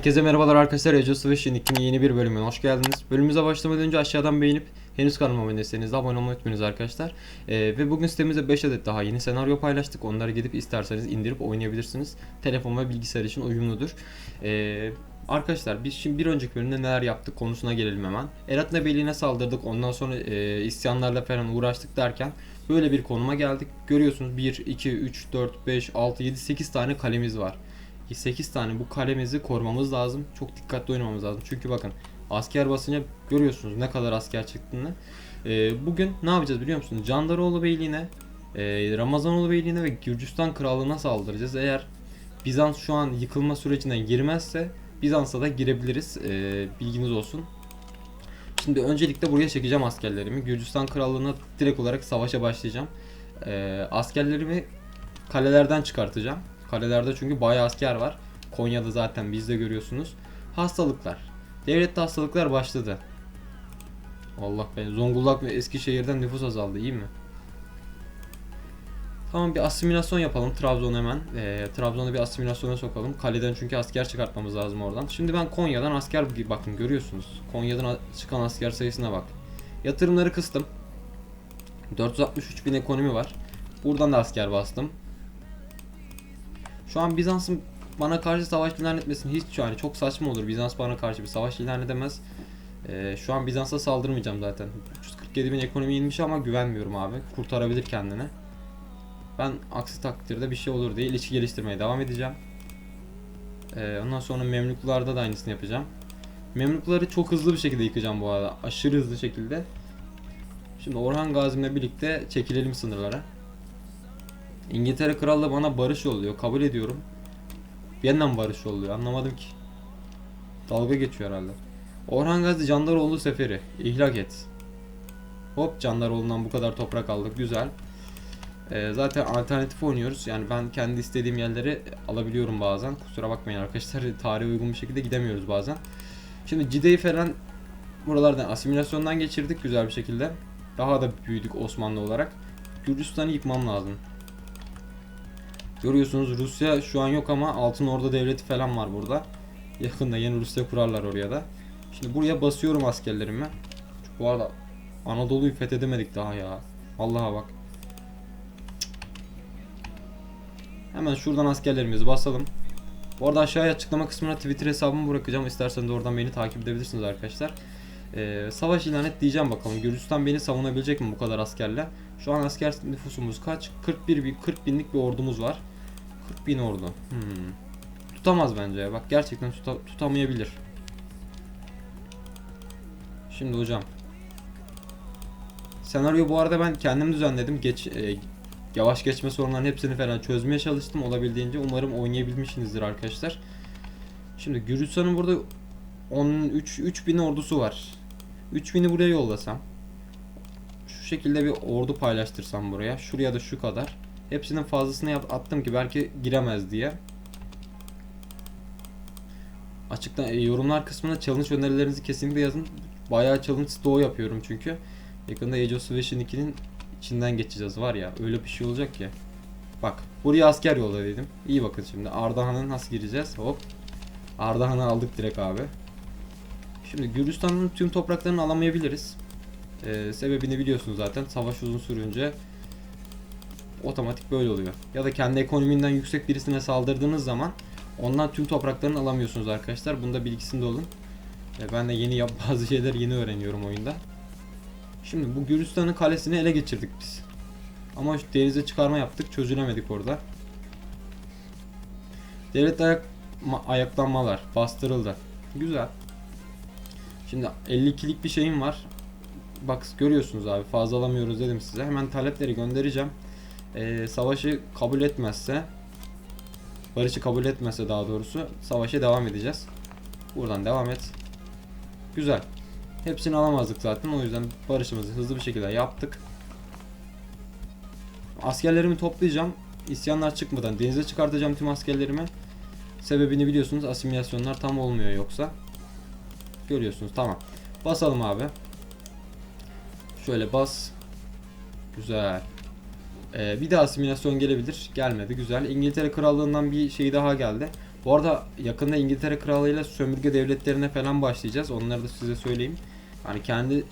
Herkese merhabalar arkadaşlar. Of Switch'in 2'nin yeni bir bölümüne hoş geldiniz. Bölümümüze başlamadan önce aşağıdan beğenip henüz kanalıma abone değilseniz de abone olmayı unutmayınız arkadaşlar. Ee, ve bugün sitemizde 5 adet daha yeni senaryo paylaştık. Onları gidip isterseniz indirip oynayabilirsiniz. Telefon ve bilgisayar için uyumludur. Ee, Arkadaşlar biz şimdi bir önceki bölümde neler yaptık konusuna gelelim hemen. Eratna Beyliğine saldırdık. Ondan sonra e, isyanlarla falan uğraştık derken böyle bir konuma geldik. Görüyorsunuz 1, 2, 3, 4, 5, 6, 7, 8 tane kalemiz var. 8 tane bu kalemizi korumamız lazım. Çok dikkatli oynamamız lazım. Çünkü bakın asker basınca görüyorsunuz ne kadar asker çıktığını. Ee, bugün ne yapacağız biliyor musunuz? Candaroğlu Beyliğine, e, Ramazanoğlu Beyliğine ve Gürcistan Krallığı'na saldıracağız. Eğer Bizans şu an yıkılma sürecinden girmezse Bizans'a da girebiliriz. Ee, bilginiz olsun. Şimdi öncelikle buraya çekeceğim askerlerimi. Gürcistan Krallığı'na direkt olarak savaşa başlayacağım. Ee, askerlerimi kalelerden çıkartacağım. Kalelerde çünkü bayağı asker var. Konya'da zaten biz de görüyorsunuz. Hastalıklar. Devlette hastalıklar başladı. Allah be. Zonguldak ve Eskişehir'den nüfus azaldı. iyi mi? Tamam bir asimilasyon yapalım Trabzon hemen. Ee, Trabzon'u bir asimilasyona sokalım. Kaleden çünkü asker çıkartmamız lazım oradan. Şimdi ben Konya'dan asker bakın görüyorsunuz. Konya'dan çıkan asker sayısına bak. Yatırımları kıstım. 463 bin ekonomi var. Buradan da asker bastım. Şu an Bizans'ın bana karşı savaş ilan etmesini hiç yani çok saçma olur. Bizans bana karşı bir savaş ilan edemez. Ee, şu an Bizans'a saldırmayacağım zaten. 347 bin ekonomi inmiş ama güvenmiyorum abi. Kurtarabilir kendini. Ben aksi takdirde bir şey olur diye ilişki geliştirmeye devam edeceğim. Ee, ondan sonra Memluklarda da aynısını yapacağım. Memlukları çok hızlı bir şekilde yıkacağım bu arada. Aşırı hızlı şekilde. Şimdi Orhan Gazi'mle birlikte çekilelim sınırlara. İngiltere Krallığı bana barış yolluyor. Kabul ediyorum. Yeniden barış yolluyor. Anlamadım ki. Dalga geçiyor herhalde. Orhan Gazi Candaroğlu seferi. İhlak et. Hop Candaroğlu'ndan bu kadar toprak aldık. Güzel. Ee, zaten alternatif oynuyoruz. Yani ben kendi istediğim yerleri alabiliyorum bazen. Kusura bakmayın arkadaşlar. Tarihe uygun bir şekilde gidemiyoruz bazen. Şimdi Cide'yi falan buralardan asimilasyondan geçirdik güzel bir şekilde. Daha da büyüdük Osmanlı olarak. Gürcistan'ı yıkmam lazım. Görüyorsunuz Rusya şu an yok ama Altın Orda Devleti falan var burada. Yakında yeni Rusya kurarlar oraya da. Şimdi buraya basıyorum askerlerimi. Bu arada Anadolu'yu fethedemedik daha ya. Allah'a bak. Hemen şuradan askerlerimizi basalım. Bu arada aşağıya açıklama kısmına Twitter hesabımı bırakacağım. İsterseniz oradan beni takip edebilirsiniz arkadaşlar. Ee, savaş ilan et diyeceğim bakalım. Gürcistan beni savunabilecek mi bu kadar askerle? Şu an asker nüfusumuz kaç? 41 bin, 40 binlik bir ordumuz var. 40 bin ordu. Hmm. Tutamaz bence ya. Bak gerçekten tuta- tutamayabilir. Şimdi hocam. Senaryo bu arada ben kendim düzenledim. Geç e, yavaş geçme sorunlarının hepsini falan çözmeye çalıştım olabildiğince. Umarım oynayabilmişsinizdir arkadaşlar. Şimdi Gürcistan'ın burada 13 3000 ordusu var. 3000'i buraya yollasam. Şu şekilde bir ordu paylaştırsam buraya. Şuraya da şu kadar. Hepsinin fazlasını attım ki belki giremez diye. Açıkta e, yorumlar kısmına challenge önerilerinizi kesinlikle yazın. Bayağı challenge stoğu yapıyorum çünkü. Yakında Age of Civilization 2'nin içinden geçeceğiz var ya. Öyle bir şey olacak ki. Bak buraya asker yolla dedim. İyi bakın şimdi Ardahan'a nasıl gireceğiz? Hop. Ardahan'ı aldık direkt abi. Şimdi Gürcistan'ın tüm topraklarını alamayabiliriz. Ee, sebebini biliyorsunuz zaten. Savaş uzun sürünce otomatik böyle oluyor. Ya da kendi ekonominden yüksek birisine saldırdığınız zaman ondan tüm topraklarını alamıyorsunuz arkadaşlar. Bunda bilgisinde olun. Ee, ben de yeni yap bazı şeyler yeni öğreniyorum oyunda. Şimdi bu Gürcistan'ın kalesini ele geçirdik biz. Ama şu denize çıkarma yaptık. Çözülemedik orada. Devlet ayak ma- ayaklanmalar bastırıldı. Güzel. Şimdi 52'lik bir şeyim var. Bak görüyorsunuz abi fazla alamıyoruz dedim size. Hemen talepleri göndereceğim. Ee, savaşı kabul etmezse barışı kabul etmezse daha doğrusu savaşa devam edeceğiz. Buradan devam et. Güzel. Hepsini alamazdık zaten o yüzden barışımızı hızlı bir şekilde yaptık. Askerlerimi toplayacağım. İsyanlar çıkmadan denize çıkartacağım tüm askerlerimi. Sebebini biliyorsunuz asimilasyonlar tam olmuyor yoksa. Görüyorsunuz tamam. Basalım abi. Şöyle bas. Güzel. Ee, bir de asimilasyon gelebilir. Gelmedi. Güzel. İngiltere Krallığından bir şey daha geldi. Bu arada yakında İngiltere Krallığı'yla sömürge devletlerine falan başlayacağız. Onları da size söyleyeyim. Yani kendi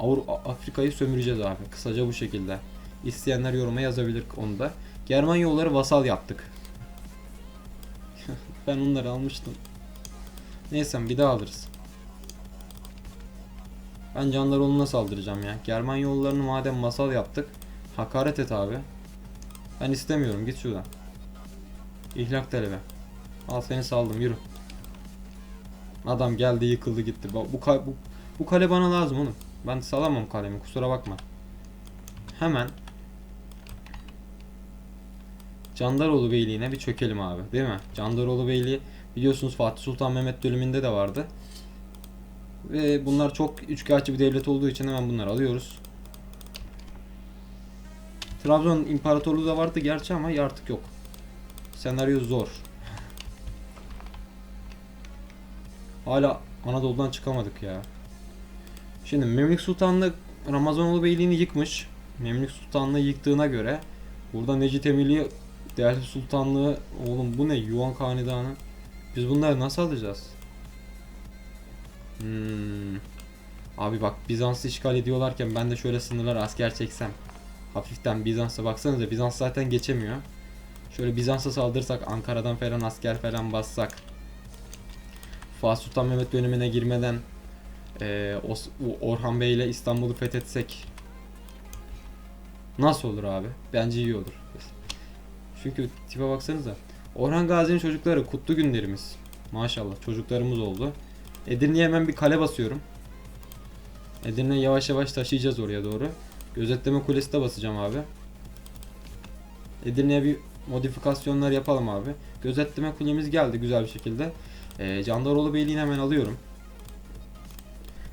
Avru Afrika'yı sömüreceğiz abi. Kısaca bu şekilde. İsteyenler yoruma yazabilir onu da. German yolları vasal yaptık. ben onları almıştım. Neyse bir daha alırız. Ben Candaroğlu'na saldıracağım ya. German yollarını madem masal yaptık. Hakaret et abi. Ben istemiyorum git şuradan. İhlak talebi. Al seni saldım yürü. Adam geldi yıkıldı gitti. Bu, bu, bu, bu kale bana lazım oğlum. Ben salamam kalemi kusura bakma. Hemen Candaroğlu Beyliği'ne bir çökelim abi değil mi? Candaroğlu Beyliği biliyorsunuz Fatih Sultan Mehmet döneminde de vardı. Ve bunlar çok üçkağıtçı bir devlet olduğu için hemen bunları alıyoruz. Trabzon İmparatorluğu da vardı gerçi ama artık yok. Senaryo zor. Hala Anadolu'dan çıkamadık ya. Şimdi Memlük Sultanlığı Ramazanoğlu Beyliğini yıkmış. Memlük Sultanlığı yıktığına göre burada Necit Emili Delhi Sultanlığı oğlum bu ne Yuan Hanedanı. Biz bunları nasıl alacağız? Hmm. Abi bak Bizans'ı işgal ediyorlarken ben de şöyle sınırlar asker çeksem. Hafiften Bizans'a baksanıza Bizans zaten geçemiyor. Şöyle Bizans'a saldırsak Ankara'dan falan asker falan bassak. Fatih Sultan Mehmet dönemine girmeden o- Orhan Bey ile İstanbul'u fethetsek nasıl olur abi? Bence iyi olur. Çünkü tipe baksanıza. Orhan Gazi'nin çocukları kutlu günlerimiz. Maşallah çocuklarımız oldu. Edirne'ye hemen bir kale basıyorum. Edirne yavaş yavaş taşıyacağız oraya doğru. Gözetleme kulesi de basacağım abi. Edirne'ye bir modifikasyonlar yapalım abi. Gözetleme kulemiz geldi güzel bir şekilde. Ee, Candaroğlu Beyliği'ni hemen alıyorum.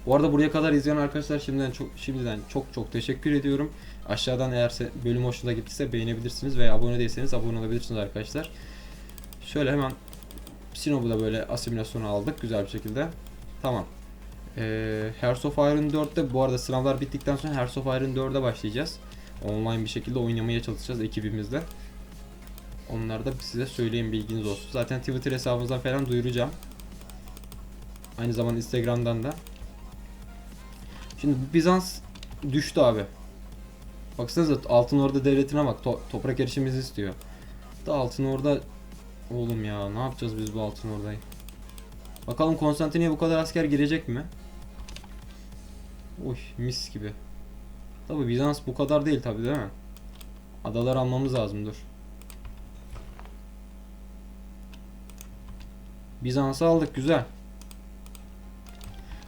Bu arada buraya kadar izleyen arkadaşlar şimdiden çok şimdiden çok çok teşekkür ediyorum. Aşağıdan eğer bölüm hoşuna gittiyse beğenebilirsiniz veya abone değilseniz abone olabilirsiniz arkadaşlar. Şöyle hemen Sinop'u da böyle asimilasyona aldık güzel bir şekilde. Tamam. Ee, Hearts of Iron 4'te bu arada sınavlar bittikten sonra Hearts of Iron 4'e başlayacağız. Online bir şekilde oynamaya çalışacağız ekibimizle. Onları da size söyleyeyim bilginiz olsun. Zaten Twitter hesabımızdan falan duyuracağım. Aynı zamanda Instagram'dan da. Şimdi Bizans düştü abi. Baksanıza Altın Orda devletine bak to- toprak erişimimizi istiyor. Da Altın Orda oğlum ya ne yapacağız biz bu Altın Orda'yı? Bakalım Konstantiniye bu kadar asker girecek mi? Oy mis gibi. Tabi Bizans bu kadar değil tabi değil mi? Adalar almamız lazım dur. Bizans'ı aldık güzel.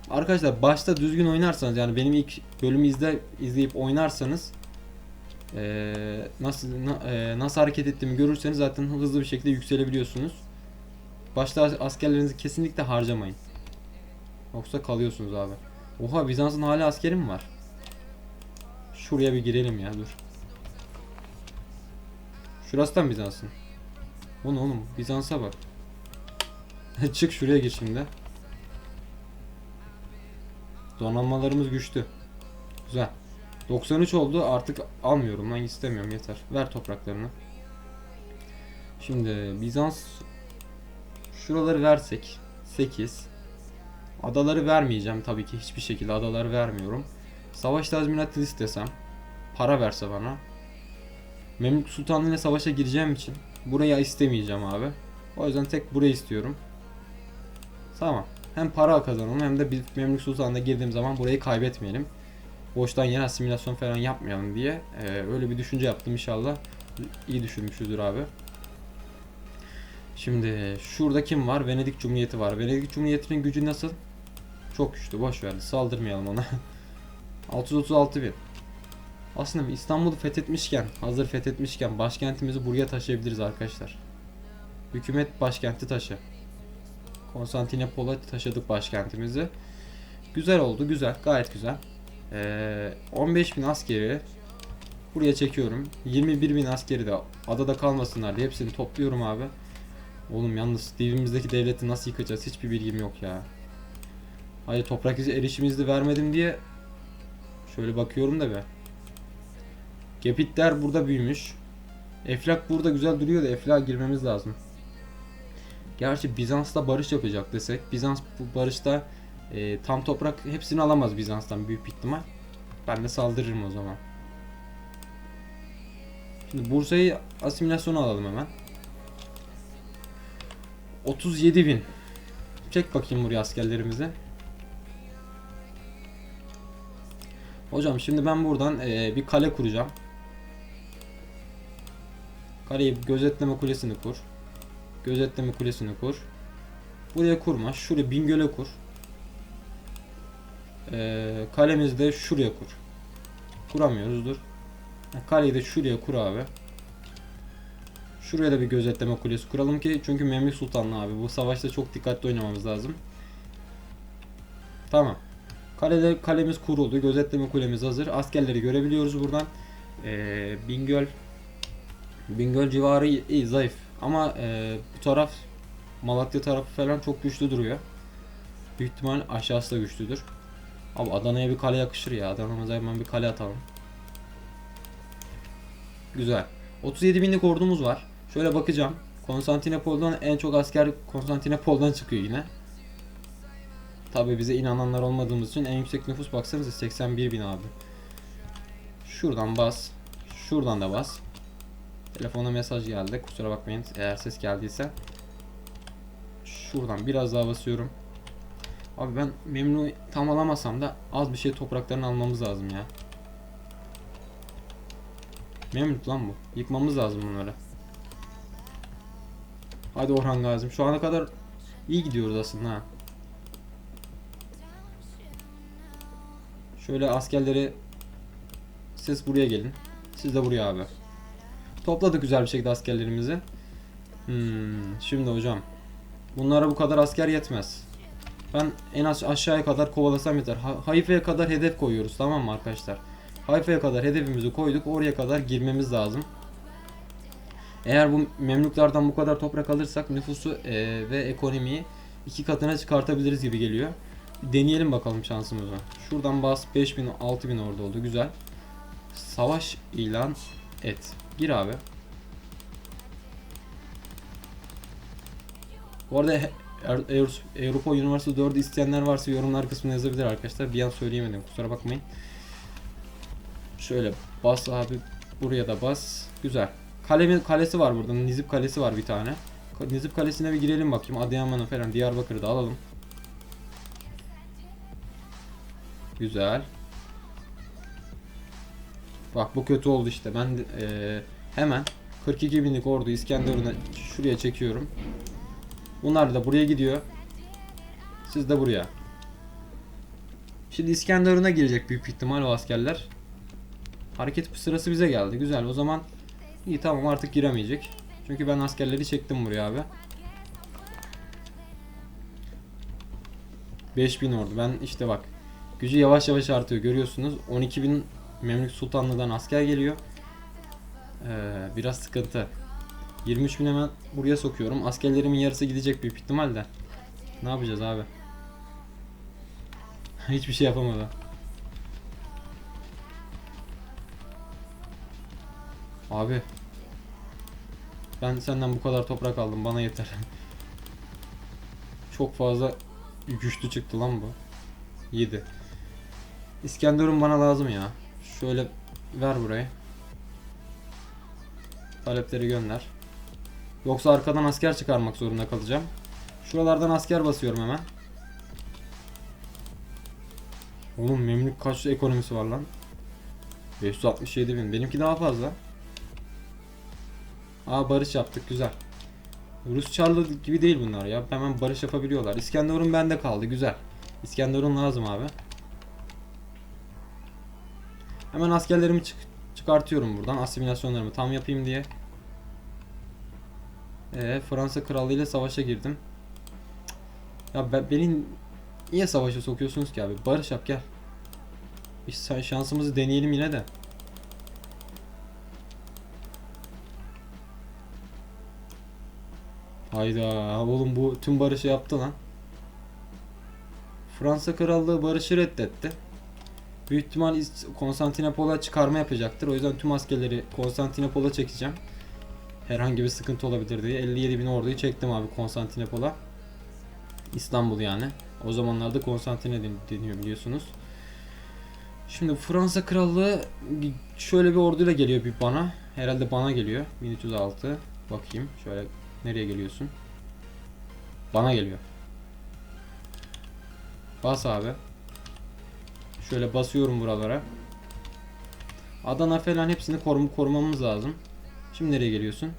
Arkadaşlar başta düzgün oynarsanız yani benim ilk bölümü izle, izleyip oynarsanız eee, nasıl na- eee, nasıl hareket ettiğimi görürseniz zaten hızlı bir şekilde yükselebiliyorsunuz. Başta as- askerlerinizi kesinlikle harcamayın. Yoksa kalıyorsunuz abi. Oha Bizans'ın hala askeri mi var? Şuraya bir girelim ya dur. Şurası da Bizans'ın? Ne oğlum? Bizans'a bak. Çık şuraya gir şimdi. Donanmalarımız güçlü. Güzel. 93 oldu artık almıyorum ben istemiyorum yeter. Ver topraklarını. Şimdi Bizans şuraları versek 8 Adaları vermeyeceğim tabii ki hiçbir şekilde adaları vermiyorum. Savaş tazminatı istesem para verse bana Memlük Sultanlığı ile savaşa gireceğim için buraya istemeyeceğim abi. O yüzden tek burayı istiyorum. Tamam. Hem para kazanalım hem de bir Memlük Sultanlığı'na girdiğim zaman burayı kaybetmeyelim. Boştan yere asimilasyon falan yapmayalım diye ee, öyle bir düşünce yaptım inşallah. İyi düşünmüşüzdür abi. Şimdi şurada kim var? Venedik Cumhuriyeti var. Venedik Cumhuriyeti'nin gücü nasıl? Çok güçlü. Boş ver. Saldırmayalım ona. 636 bin. Aslında İstanbul'u fethetmişken, hazır fethetmişken başkentimizi buraya taşıyabiliriz arkadaşlar. Hükümet başkenti taşı. Konstantinopol'a taşıdık başkentimizi. Güzel oldu, güzel, gayet güzel. Ee, 15 bin askeri buraya çekiyorum. 21 bin askeri de adada kalmasınlar diye hepsini topluyorum abi. Oğlum yalnız dibimizdeki devleti nasıl yıkacağız hiçbir bilgim yok ya. Hayır toprak erişimimizi vermedim diye şöyle bakıyorum da be. Gepitler burada büyümüş. Eflak burada güzel duruyor da Eflak'a girmemiz lazım. Gerçi Bizans'la barış yapacak desek. Bizans bu barışta e, tam toprak hepsini alamaz Bizans'tan büyük ihtimal. Ben de saldırırım o zaman. Şimdi Bursa'yı asimilasyona alalım hemen. 37 bin. Çek bakayım buraya askerlerimizi. Hocam şimdi ben buradan e, bir kale kuracağım. Kaleyi gözetleme kulesini kur. Gözetleme kulesini kur. Buraya kurma. Şuraya Bingöl'e kur. Ee, kalemizi de şuraya kur. Kuramıyoruz dur. Kaleyi de şuraya kur abi. Şuraya da bir gözetleme kulesi kuralım ki çünkü Memlük Sultanlı abi bu savaşta çok dikkatli oynamamız lazım. Tamam. Kalede kalemiz kuruldu. Gözetleme kulemiz hazır. Askerleri görebiliyoruz buradan. Ee, Bingöl Bingöl civarı iyi, zayıf. Ama e, bu taraf Malatya tarafı falan çok güçlü duruyor. Büyük ihtimal aşağısı da güçlüdür. Abi Adana'ya bir kale yakışır ya. Adana'mıza hemen bir kale atalım. Güzel. 37 binlik ordumuz var. Şöyle bakacağım. Konstantinopol'dan en çok asker Konstantinopol'dan çıkıyor yine. Tabi bize inananlar olmadığımız için en yüksek nüfus baksanıza 81 bin abi. Şuradan bas. Şuradan da bas. Telefona mesaj geldi. Kusura bakmayın eğer ses geldiyse. Şuradan biraz daha basıyorum. Abi ben memnu tam alamasam da az bir şey topraklarını almamız lazım ya. Memnun lan bu. Yıkmamız lazım bunları. Hadi Orhan Gazi'm. Şu ana kadar iyi gidiyoruz aslında ha. Şöyle askerleri siz buraya gelin. Siz de buraya abi. Topladık güzel bir şekilde askerlerimizi. Hmm, şimdi hocam. Bunlara bu kadar asker yetmez. Ben en az aşağıya kadar kovalasam yeter. Ha- Hayfa'ya kadar hedef koyuyoruz tamam mı arkadaşlar? Hayfa'ya kadar hedefimizi koyduk. Oraya kadar girmemiz lazım. Eğer bu Memluklardan bu kadar toprak alırsak nüfusu eee, ve ekonomiyi iki katına çıkartabiliriz gibi geliyor. Deneyelim bakalım şansımızı. Şuradan bas 5000 6000 orada oldu güzel. Savaş ilan et. Gir abi. Bu arada Er- Avrupa Üniversitesi 4'ü isteyenler varsa yorumlar kısmına yazabilir arkadaşlar. Bir an söyleyemedim kusura bakmayın. Şöyle bas abi buraya da bas. Güzel. Kale, kalesi var burada. Nizip kalesi var bir tane. Nizip kalesine bir girelim bakayım. Adıyaman'ı falan Diyarbakır'ı da alalım. Güzel. Bak bu kötü oldu işte. Ben de, eee, hemen 42 binlik ordu İskenderun'a şuraya çekiyorum. Bunlar da buraya gidiyor. Siz de buraya. Şimdi İskenderun'a girecek büyük ihtimal o askerler. Hareket sırası bize geldi. Güzel. O zaman iyi tamam artık giremeyecek. Çünkü ben askerleri çektim buraya abi. 5000 ordu. Ben işte bak. Gücü yavaş yavaş artıyor. Görüyorsunuz. 12.000 Memlük Sultanlı'dan asker geliyor. Ee, biraz sıkıntı. 23 bin hemen buraya sokuyorum. Askerlerimin yarısı gidecek büyük ihtimalle. Ne yapacağız abi? Hiçbir şey yapamadı. Abi. Ben senden bu kadar toprak aldım. Bana yeter. Çok fazla güçlü çıktı lan bu. 7. İskenderun bana lazım ya. Şöyle ver burayı. Talepleri gönder. Yoksa arkadan asker çıkarmak zorunda kalacağım. Şuralardan asker basıyorum hemen. Oğlum Memlük kaç ekonomisi var lan? 567 bin. Benimki daha fazla. Aa barış yaptık güzel. Rus Çarlı gibi değil bunlar ya. Hemen barış yapabiliyorlar. İskenderun bende kaldı güzel. İskenderun lazım abi. Hemen askerlerimi çık çıkartıyorum buradan. Asimilasyonlarımı tam yapayım diye. Ee, Fransa Krallığı ile savaşa girdim. Ya be, beni niye savaşa sokuyorsunuz ki abi? Barış yap gel. Sa- şansımızı deneyelim yine de. Hayda oğlum bu tüm barışı yaptı lan. Fransa Krallığı barışı reddetti. Büyük ihtimal Konstantinopol'a çıkarma yapacaktır. O yüzden tüm askerleri Konstantinopol'a çekeceğim. herhangi bir sıkıntı olabilir diye 57 bin orduyu çektim abi Konstantinopol'a. İstanbul yani. O zamanlarda Konstantine den- deniyor biliyorsunuz. Şimdi Fransa Krallığı şöyle bir orduyla geliyor bir bana. Herhalde bana geliyor. 1306. Bakayım şöyle nereye geliyorsun? Bana geliyor. Bas abi. Şöyle basıyorum buralara. Adana falan hepsini korum korumamız lazım. Şimdi nereye geliyorsun?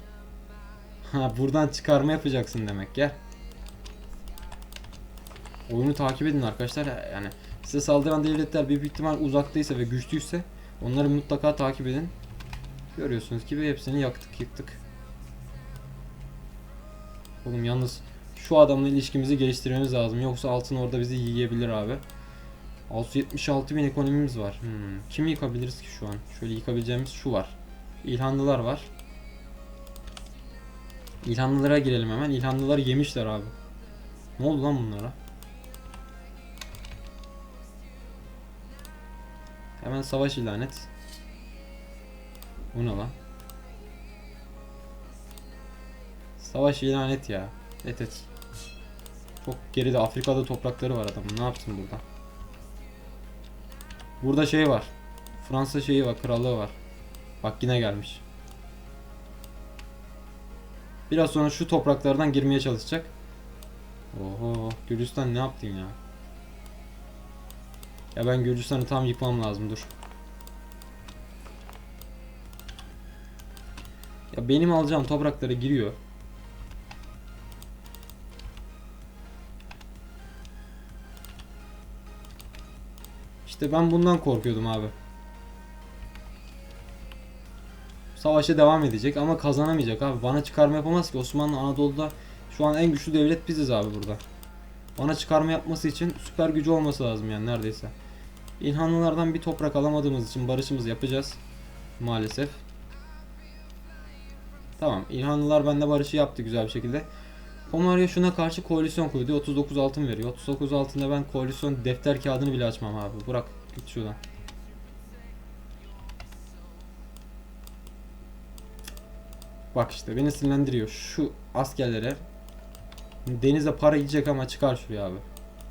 Ha buradan çıkarma yapacaksın demek gel. Oyunu takip edin arkadaşlar yani size saldıran devletler büyük ihtimal uzaktaysa ve güçlüyse onları mutlaka takip edin. Görüyorsunuz gibi hepsini yaktık yıktık. Oğlum yalnız şu adamla ilişkimizi geliştirmemiz lazım yoksa altın orada bizi yiyebilir abi. 676 bin ekonomimiz var. Hmm. Kimi yıkabiliriz ki şu an? Şöyle yıkabileceğimiz şu var. İlhanlılar var. İlhanlılara girelim hemen. İlhanlılar yemişler abi. Ne oldu lan bunlara? Hemen savaş ilan et. Bu ne lan? Savaş ilan et ya. Et et. Çok geride Afrika'da toprakları var adamın. Ne yapsın burada? Burada şey var. Fransa şeyi var, krallığı var. Bak yine gelmiş. Biraz sonra şu topraklardan girmeye çalışacak. Oho, Gürcistan ne yaptın ya? Ya ben Gürcistan'ı tam yıkmam lazım dur. Ya benim alacağım topraklara giriyor. İşte ben bundan korkuyordum abi. Savaşa devam edecek ama kazanamayacak abi. Bana çıkarma yapamaz ki. Osmanlı Anadolu'da şu an en güçlü devlet biziz abi burada. Bana çıkarma yapması için süper gücü olması lazım yani neredeyse. İlhanlılardan bir toprak alamadığımız için barışımızı yapacağız. Maalesef. Tamam. İlhanlılar bende barışı yaptı güzel bir şekilde. Pomerya şuna karşı koalisyon kurdu. 39 altın veriyor. 39 altında ben koalisyon defter kağıdını bile açmam abi. Bırak git şuradan. Bak işte beni sinirlendiriyor. Şu askerlere denize para gidecek ama çıkar şuraya abi.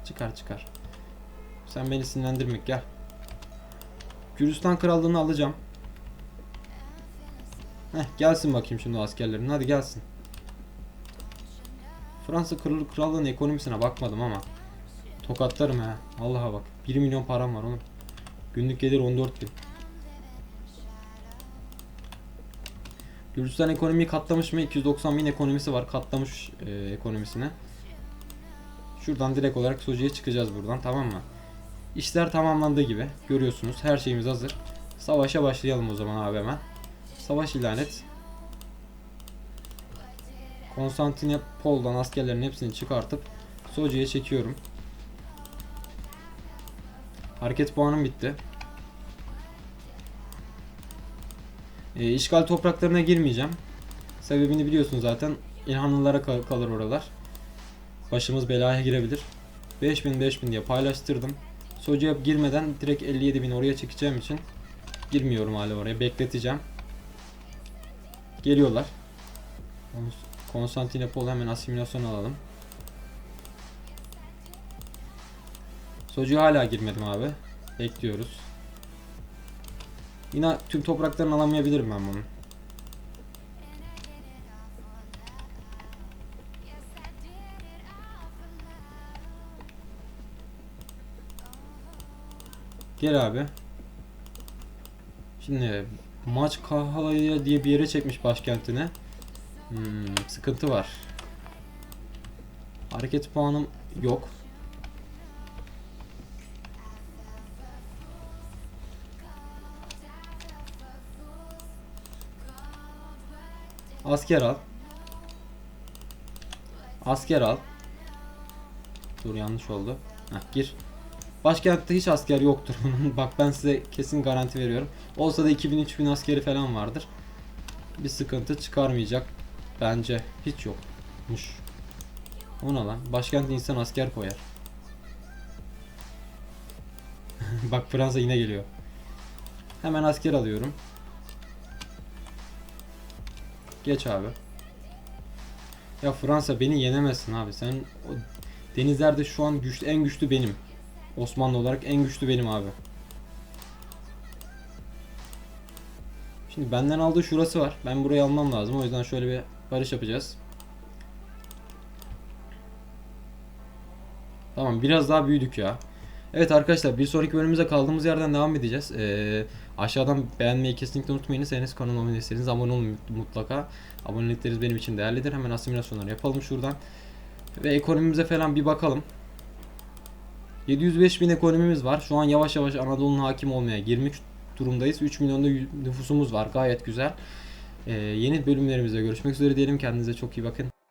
Çıkar çıkar. Sen beni sinirlendirmek gel. Gürcistan krallığını alacağım. Heh gelsin bakayım şimdi o askerlerin. Hadi gelsin. Fransa Kral Krallığı'nın ekonomisine bakmadım ama tokatlarım ha. Allah'a bak. 1 milyon param var oğlum. Günlük gelir 14 bin. Gürcistan ekonomiyi katlamış mı? 290 bin ekonomisi var. Katlamış e, ekonomisine. Şuradan direkt olarak Soji'ye çıkacağız buradan tamam mı? İşler tamamlandığı gibi. Görüyorsunuz her şeyimiz hazır. Savaşa başlayalım o zaman abi hemen. Savaş ilan et. Konstantinopol'dan askerlerin hepsini çıkartıp Soji'ye çekiyorum. Hareket puanım bitti. E, işgal topraklarına girmeyeceğim. Sebebini biliyorsun zaten. İlhanlılara kal- kalır oralar. Başımız belaya girebilir. 5000 5000 diye paylaştırdım. Socuya girmeden direkt 57 bin oraya çekeceğim için girmiyorum hala oraya. Bekleteceğim. Geliyorlar. Kons- Konstantinopol hemen asimilasyon alalım. Socuya hala girmedim abi. Bekliyoruz. Yine tüm topraklarını alamayabilirim ben bunun. Gel abi. Şimdi maç Kahalaya diye bir yere çekmiş başkentine. Hmm, sıkıntı var. Hareket puanım yok. Asker al. Asker al. Dur yanlış oldu. Heh, gir. Başkentte hiç asker yoktur. Bak ben size kesin garanti veriyorum. Olsa da 2000-3000 askeri falan vardır. Bir sıkıntı çıkarmayacak. Bence hiç yokmuş. O ne lan? Başkent insan asker koyar. Bak Fransa yine geliyor. Hemen asker alıyorum. Geç abi. Ya Fransa beni yenemezsin abi. Sen o denizlerde şu an güçlü en güçlü benim. Osmanlı olarak en güçlü benim abi. Şimdi benden aldığı şurası var. Ben burayı almam lazım. O yüzden şöyle bir barış yapacağız. Tamam biraz daha büyüdük ya. Evet arkadaşlar bir sonraki bölümümüze kaldığımız yerden devam edeceğiz. Ee, aşağıdan beğenmeyi kesinlikle unutmayınız. Henüz kanalıma abone değilseniz abone olun mutlaka. Abonelikleriniz benim için değerlidir. Hemen asimilasyonları yapalım şuradan. Ve ekonomimize falan bir bakalım. 705 bin ekonomimiz var. Şu an yavaş yavaş Anadolu'nun hakim olmaya girmiş durumdayız. 3 milyonda nüfusumuz var. Gayet güzel. Ee, yeni bölümlerimizde görüşmek üzere diyelim. Kendinize çok iyi bakın.